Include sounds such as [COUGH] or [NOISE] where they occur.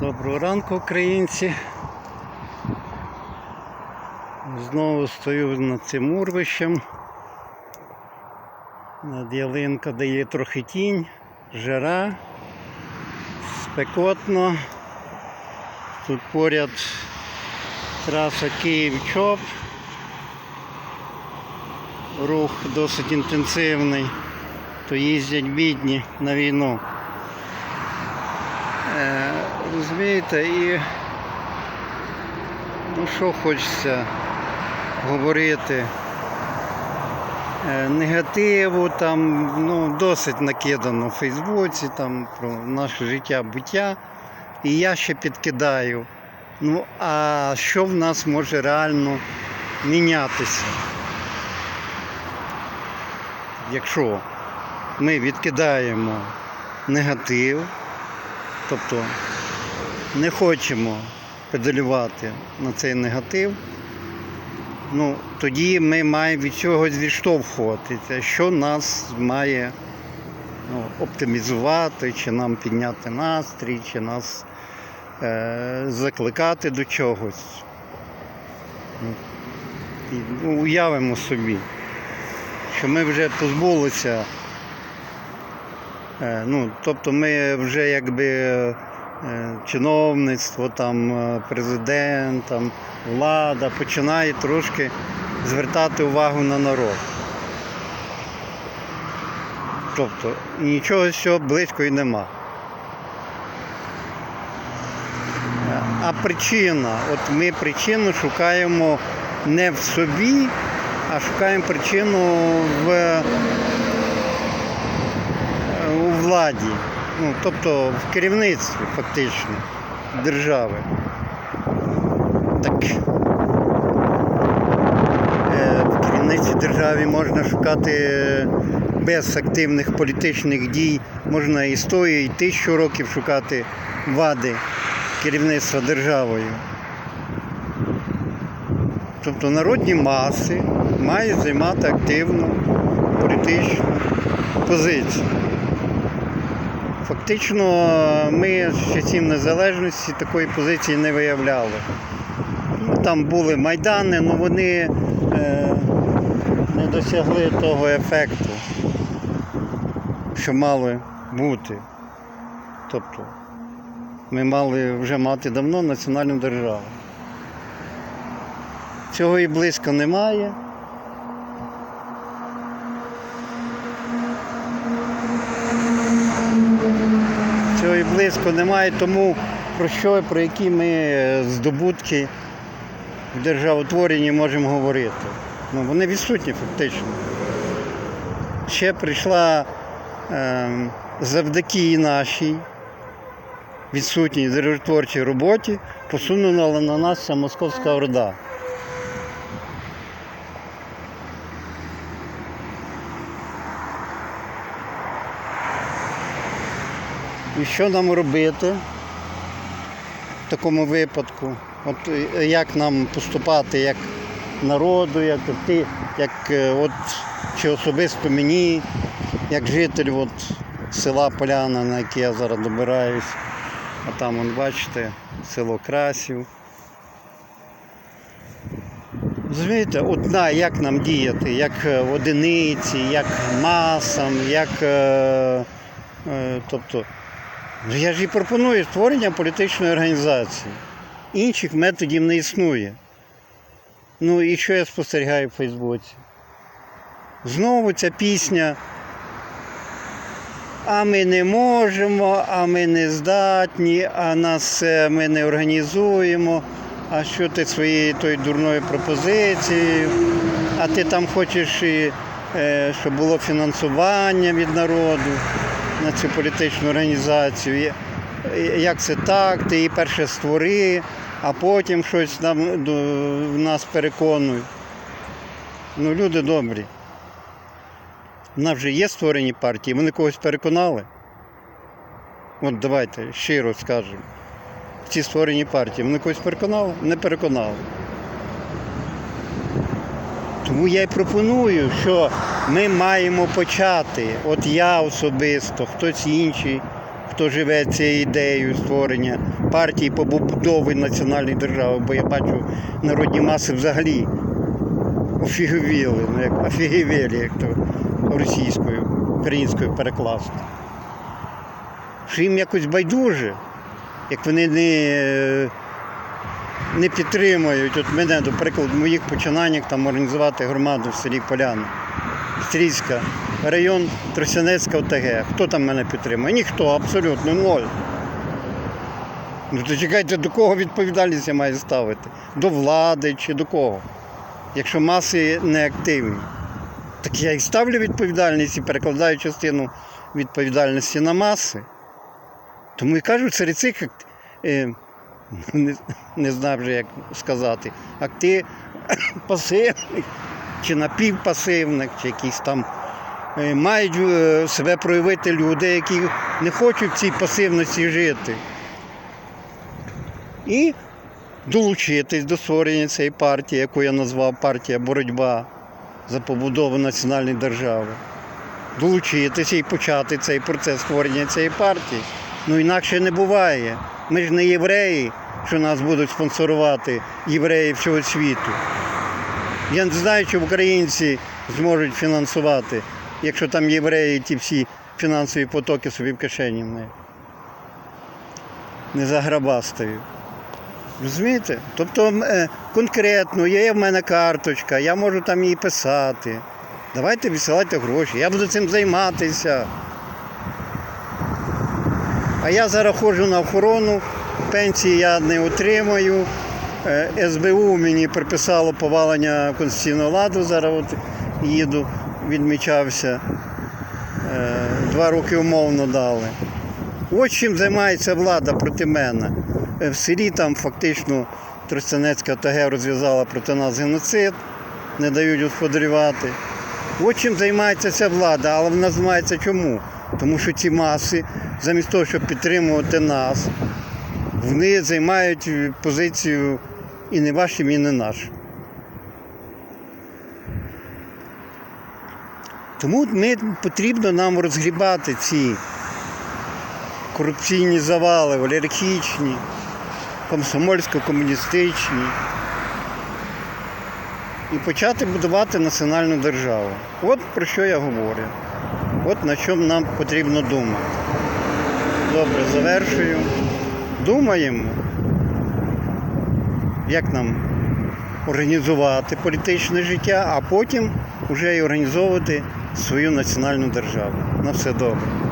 Доброго ранку, українці. Знову стою над цим урвищем. Над ялинка дає трохи тінь, жара, спекотно. Тут поряд траса Київ-Чоп. Рух досить інтенсивний, то їздять бідні на війну. Розумієте, і ну що хочеться говорити. Е, негативу там ну, досить накидано в Фейсбуці там, про наше життя, буття. І я ще підкидаю. Ну, а що в нас може реально мінятися? Якщо ми відкидаємо негатив, Тобто не хочемо педалювати на цей негатив, ну, тоді ми маємо від чогось відштовхуватися, що нас має ну, оптимізувати, чи нам підняти настрій, чи нас е, закликати до чогось. Ну, ну, уявимо собі, що ми вже позбулися Е, Ну, тобто ми вже якби чиновництво, там, е, президент, там, влада починає трошки звертати увагу на народ. Тобто нічого цього близько і нема. Е, А причина, от ми причину шукаємо не в собі, а шукаємо причину в у владі, ну, тобто в керівництві фактично держави. Так е, в керівництві держави можна шукати без активних політичних дій, можна і 100, і тисячу років шукати вади керівництва державою. Тобто народні маси мають займати активну політичну позицію. Фактично ми з часів незалежності такої позиції не виявляли. Ну, Там були майдани, але вони е, не досягли того ефекту, що мали бути. Тобто ми мали вже мати давно національну державу. Цього і близько немає. Близько немає, тому про що, про які ми е, здобутки в державотворенні можемо говорити. Ну, вони відсутні фактично. Ще прийшла е, завдяки нашій відсутній державотворчій роботі, посунула на нас ця московська орда. І що нам робити в такому випадку? От е, як нам поступати як народу, як ти, як е, от чи особисто мені, як житель от, села Поляна, на яке я зараз добираюсь, а там, вон, бачите, село Красів. Розумієте, одна, як нам діяти, як е, одиниці, як масам, як. Тобто, Я ж і пропоную створення політичної організації. Інших методів не існує. Ну і що я спостерігаю в Фейсбуці? Знову ця пісня. А ми не можемо, а ми не здатні, а нас ми не організуємо. А що ти своєю тою дурною пропозицією? А ти там хочеш, е, щоб було фінансування від народу на цю політичну організацію. Як це так? Ти її перше створи, а потім щось нам, до- в нас переконують. Ну, люди добрі. У нас вже є створені партії, вони когось переконали. От давайте щиро скажемо. Ці створені партії, вони когось переконали? Не переконали. Тому я й пропоную, що ми маємо почати. От я особисто, хтось інший, хто живе цією ідеєю створення партії побудови національної держави, бо я бачу народні маси взагалі офігівіли, ну як офігівелі, як то російською, українською перекласти. Що їм якось байдуже, як вони не, не підтримують. От мене, до прикладу, в моїх починаннях там організувати громаду в селі Поляна. Стрійська, район Тросянецька ОТГ. Хто там мене підтримує? Ніхто, абсолютно ноль. Ну то чекайте, до кого відповідальність я маю ставити? До влади чи до кого? Якщо маси не активні. Так я і ставлю відповідальність і перекладаю частину відповідальності на маси. Тому і кажу, серед цих не, не знаю вже як сказати, акти [COUGHS] пасивних чи напівпасивних, чи якісь там е, мають е, себе проявити люди, які не хочуть в цій пасивності жити. І долучитись до створення цієї партії, яку я назвав партія Боротьба за побудову національної держави. Долучитися і почати цей процес створення цієї партії. Ну інакше не буває. Ми ж не євреї, що нас будуть спонсорувати євреї всього світу. Я не знаю, чи українці зможуть фінансувати, якщо там євреї ті всі фінансові потоки собі в кишені не, не заграбастають. Розумієте? Тобто е, конкретно є в мене карточка, я можу там її писати. Давайте відсилайте гроші, я буду цим займатися. А я зараз ходжу на охорону, пенсії я не отримаю. Е, СБУ мені приписало повалення конституційного ладу. Зараз от їду, відмічався. Е, Два роки умовно дали. Ось чим займається влада проти мене. Е, В селі там фактично Тростянецька ОТГ розв'язала проти нас геноцид, не дають господарювати. Ось чим займається ця влада, але вона займається чому? Тому що ці маси, замість того, щоб підтримувати нас, вони займають позицію і не вашим, і не нашим. Тому ми, потрібно нам розгрібати ці корупційні завали, олігархічні, комсомольсько-комуністичні. І почати будувати національну державу. От про що я говорю. От на чому нам потрібно думати. Добре, завершую. Думаємо, як нам організувати політичне життя, а потім вже і організовувати свою національну державу. На все добре.